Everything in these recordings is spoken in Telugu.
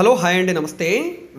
ಹಲೋ ಹಾಯ್ ಅಂಡಿ ನಮಸ್ತೆ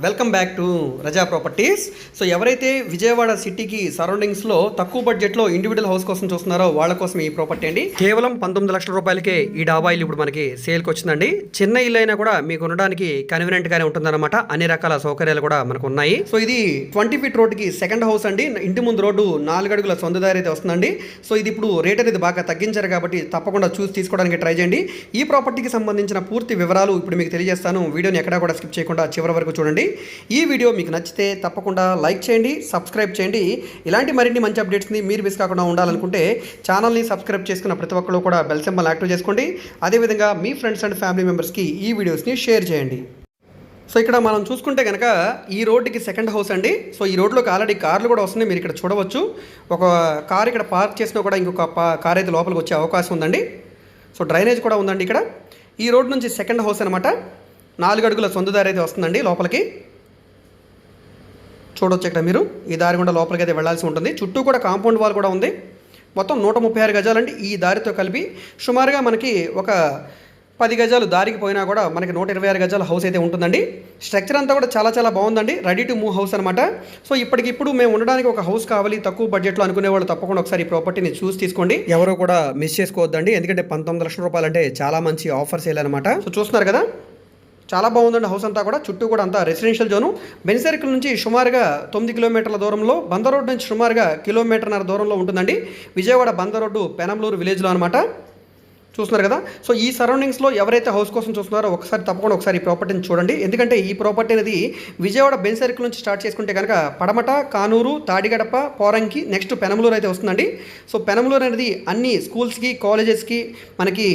welcome back to Raza properties so ఎవరైతే విజయవాడ సిటీకి సరౌండింగ్స్లో తక్కువ బడ్జెట్లో ఇండివిజువల్ హౌస్ కోసం చూస్తున్నారో వాళ్ళ కోసం ఈ ప్రాపర్టీ అండి. కేవలం పంతొమ్మిది లక్షల రూపాయలకే ఈ డాబా ఇల్లు ఇప్పుడు మనకి సేల్కి వచ్చిందండి. చిన్న ఇల్లు అయినా కూడా మీకు ఉండడానికి కన్వీనియంట్గానే ఉంటుందన్నమాట. అన్ని రకాల సౌకర్యాలు కూడా మనకు ఉన్నాయి. సో ఇది ట్వంటీ ఫీట్ రోడ్కి సెకండ్ హౌస్ అండి. ఇంటి ముందు రోడ్డు నాలుగు అడుగుల సొంత దారి అయితే వస్తుందండి. సో ఇది ఇప్పుడు రేట్ అనేది బాగా తగ్గించారు కాబట్టి తప్పకుండా చూసి తీసుకోవడానికి ట్రై చేయండి. ఈ ప్రాపర్టీకి సంబంధించిన పూర్తి వివరాలు ఇప్పుడు మీకు తెలియజేస్తాను. వీడియోని ఎక్కడా కూడా స్కిప్ చేయకుండా చివరి వరకు చూడండి. ఈ వీడియో మీకు నచ్చితే తప్పకుండా లైక్ చేయండి సబ్స్క్రైబ్ చేయండి. ఇలాంటి మరిన్ని మంచి అప్డేట్స్ని మీరు మిస్ కాకుండా ఉండాలనుకుంటే ఛానల్ని సబ్స్క్రైబ్ చేసుకున్న ప్రతి ఒక్కరు కూడా బెల్ సింబల్ యాక్టివ్ చేసుకోండి. అదేవిధంగా మీ ఫ్రెండ్స్ అండ్ ఫ్యామిలీ మెంబర్స్కి ఈ వీడియోస్ని షేర్ చేయండి. సో ఇక్కడ మనం చూసుకుంటే కనుక ఈ రోడ్డుకి సెకండ్ హౌస్ అండి. సో ఈ రోడ్లోకి ఆల్రెడీ కార్లు కూడా వస్తున్నాయి. మీరు ఇక్కడ చూడవచ్చు. ఒక కార్ ఇక్కడ పార్క్ చేసినా కూడా ఇంకొక కార్ అయితే లోపలికి వచ్చే అవకాశం ఉందండి. సో డ్రైనేజ్ కూడా ఉందండి ఇక్కడ. ఈ రోడ్ నుంచి సెకండ్ హౌస్ అనమాట నాలుగు అడుగుల సొంత దారి అయితే వస్తుందండి లోపలికి. చూడొచ్చు ఇక్కడ మీరు. ఈ దారి గుండా లోపలికి అయితే వెళ్ళాల్సి ఉంటుంది. చుట్టూ కూడా కాంపౌండ్ వాల్ కూడా ఉంది. మొత్తం నూట ముప్పై ఆరు గజాలండి ఈ దారితో కలిపి. సుమారుగా మనకి ఒక పది గజాలు దారికి పోయినా కూడా మనకి నూట ఇరవై ఆరు గజాల హౌస్ అయితే ఉంటుందండి. స్ట్రక్చర్ అంతా కూడా చాలా చాలా బాగుందండి. రెడీ టు మూవ్ హౌస్ అనమాట సో ఇప్పటికిప్పుడు మేము ఉండడానికి ఒక హౌస్ కావాలి తక్కువ బడ్జెట్లో అనుకునే వాళ్ళు తప్పకుండా ఒకసారి ఈ ప్రాపర్టీని చూసి తీసుకోండి. ఎవరు కూడా మిస్ చేసుకోవద్దండి. ఎందుకంటే పంతొమ్మిది లక్షల రూపాయలు అంటే చాలా మంచి ఆఫర్స్ అనమాట సో చూస్తున్నారు కదా. చాలా బాగుందండి హౌస్ అంతా కూడా. చుట్టూ కూడా అంతా రెసిడెన్షియల్ జోను బెనిసర్కిల్ నుంచి సుమారుగా తొమ్మిది కిలోమీటర్ల దూరంలో బంద రోడ్డు నుంచి సుమారుగా కిలోమీటర్న్నర దూరంలో ఉంటుందండి. విజయవాడ బంద రోడ్డు పెనంలూరు విలేజ్లో అనమాట చూస్తున్నారు కదా? సో ఈ సరౌండింగ్స్లో ఎవరైతే హౌస్ కోసం చూస్తున్నారో ఒకసారి తప్పకుండా ఒకసారి ఈ ప్రాపర్టీని చూడండి. ఎందుకంటే ఈ ప్రాపర్టీ అనేది విజయవాడ బెన్ సర్కిల్ నుంచి స్టార్ట్ చేసుకుంటే కనుక పడమట కానూరు తాడిగడప పోరంకి నెక్స్ట్ పెనమలూరు అయితే వస్తుందండి. సో పెనమలూరు అనేది అన్ని స్కూల్స్కి కాలేజెస్కి మనకి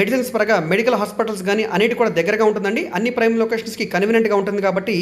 మెడిసిన్స్ పరంగా మెడికల్ హాస్పిటల్స్ కానీ అన్నిటి కూడా దగ్గరగా ఉంటుందండి. అన్ని ప్రైమ్ లొకేషన్స్కి కన్వీనియంట్గా ఉంటుంది కాబట్టి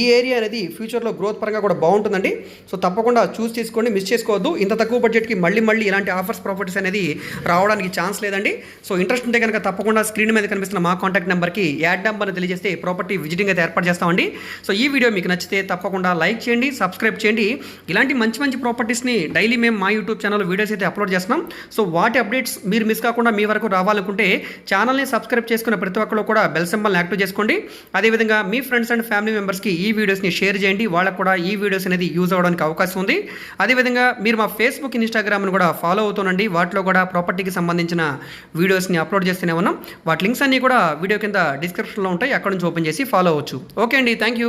ఈ ఏరియా అనేది ఫ్యూచర్లో గ్రోత్ పరంగా కూడా బాగుంటుందండి. సో తప్పకుండా చూస్ తీసుకోండి మిస్ చేసుకోవద్దు. ఇంత తక్కువ బడ్జెట్కి మళ్ళీ మళ్ళీ ఇలాంటి ఆఫర్స్ ప్రాపర్టీస్ అనేది రావడానికి ఛాన్స్ లేదండి. సో ఇంట్రెస్ట్ ఉంటే కనుక తప్పకుండా స్క్రీన్ మీద కనిపిస్తున్న మా కాంటాక్ట్ నెంబర్కి యాడ్ నెంబర్ని తెలియజేస్తే ప్రాపర్టీ విజిటింగ్ అయితే ఏర్పాటు చేస్తామండి. సో ఈ వీడియో మీకు నచ్చితే తప్పకుండా లైక్ చేయండి సబ్స్క్రైబ్ చేయండి. ఇలాంటి మంచి మంచి ప్రాపర్టీస్ని డైలీ మేము మా యూట్యూబ్ ఛానల్ వీడియోస్ అయితే అప్లోడ్ చేస్తున్నాం. సో వాటి అప్డేట్స్ మీరు మిస్ కాకుండా మీ వరకు రావాలనుకుంటే ఛానల్ని సబ్స్క్రైబ్ చేసుకున్న ప్రతి ఒక్కరు కూడా బెల్ సింబల్ని యాక్టివ్ చేసుకోండి. అదేవిధంగా మీ ఫ్రెండ్స్ అండ్ ఫ్యామిలీ మెంబర్స్కి ఈ వీడియోస్ని షేర్ చేయండి. వాళ్ళకు కూడా ఈ వీడియోస్ అనేది యూజ్ అవ్వడానికి అవకాశం ఉంది. అదేవిధంగా మీరు మా ఫేస్బుక్ ఇన్స్టాగ్రామ్ను కూడా ఫాలో అవుతుండండి వాటిలో కూడా ప్రాపర్టీకి సంబంధించిన వీడియోస్ని అప్లోడ్ చేస్తూనే ఉన్నాం. వాటి లింక్స్ అన్నీ కూడా వీడియో కింద డిస్క్రిప్షన్లో ఉంటాయి. అక్కడ నుంచి ఓపెన్ చేసి ఫాలో అవ్వచ్చు. ఓకే అండి. Thank you